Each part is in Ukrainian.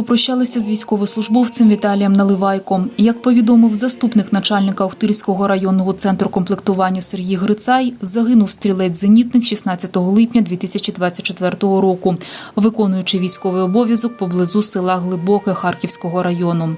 попрощалися з військовослужбовцем Віталієм Наливайко. Як повідомив заступник начальника Охтирського районного центру комплектування Сергій Грицай, загинув стрілець-зенітник 16 липня 2024 року, виконуючи військовий обов'язок поблизу села Глибоке Харківського району.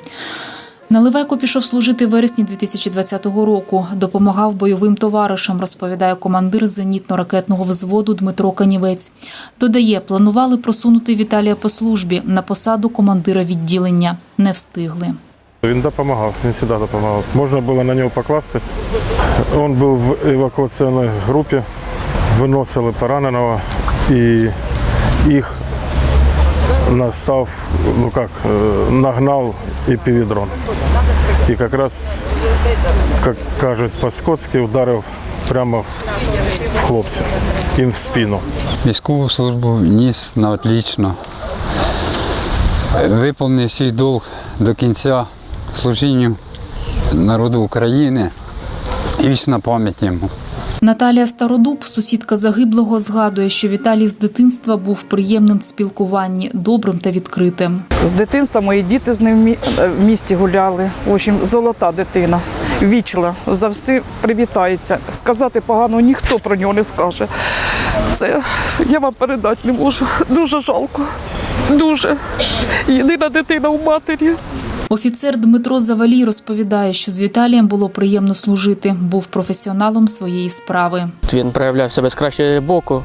Наливайко пішов служити в вересні 2020 року. Допомагав бойовим товаришам, розповідає командир зенітно-ракетного взводу Дмитро Канівець. Додає, планували просунути Віталія по службі на посаду командира відділення. Не встигли. Він допомагав, він завжди допомагав. Можна було на нього покластись. Він був в евакуаційній групі, виносили пораненого і їх настав, ну як, е, нагнав епівідрон. І якраз, як кажуть по-скотськи, ударив прямо в хлопців, їм в спину. Військову службу ніс на отлично. Виповнив свій долг до кінця служінню народу України і вічна пам'ять йому. Наталія Стародуб, сусідка загиблого, згадує, що Віталій з дитинства був приємним в спілкуванні, добрим та відкритим. З дитинства мої діти з ним в е, місті гуляли. В общем, золота дитина. Вічла, за все привітається. Сказати погано ніхто про нього не скаже. Це я вам передати не можу. Дуже жалко. Дуже. Єдина дитина у матері. Офіцер Дмитро Завалій розповідає, що з Віталієм було приємно служити, був професіоналом своєї справи. Він проявляв себе з кращого боку,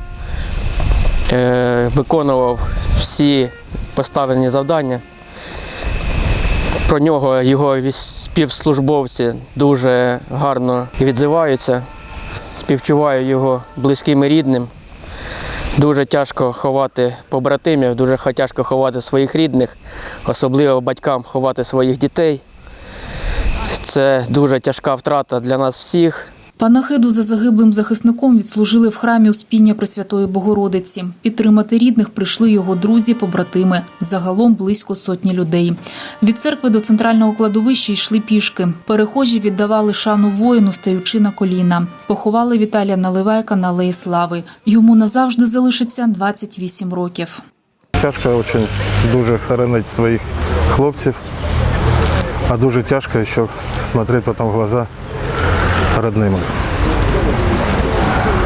е, виконував всі поставлені завдання. Про нього його співслужбовці дуже гарно відзиваються. Співчуваю його близьким і рідним. Дуже тяжко ховати побратимів, дуже тяжко ховати своїх рідних, особливо батькам ховати своїх дітей. Це дуже тяжка втрата для нас всіх. Панахиду за загиблим захисником відслужили в храмі Успіння Пресвятої Богородиці. Підтримати рідних прийшли його друзі, побратими. Загалом близько сотні людей. Від церкви до центрального кладовища йшли пішки. Перехожі віддавали шану воїну, стаючи на коліна. Поховали Віталія Наливайка на Алеї Слави. Йому назавжди залишиться 28 років. Тяжко дуже, дуже хоронити своїх хлопців, а дуже тяжко ще смотреть потом в глаза родным.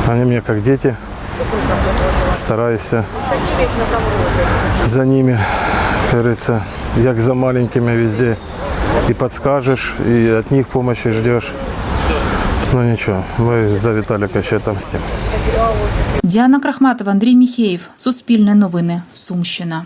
Они мне как дети, стараюсь за ними, как говорится, як за маленькими везде. И подскажешь, и от них помощи ждешь. Ну ничего, мы за Виталика ще отомстим. Діана Крахматова, Андрій Міхеєв. Суспільне новини. Сумщина.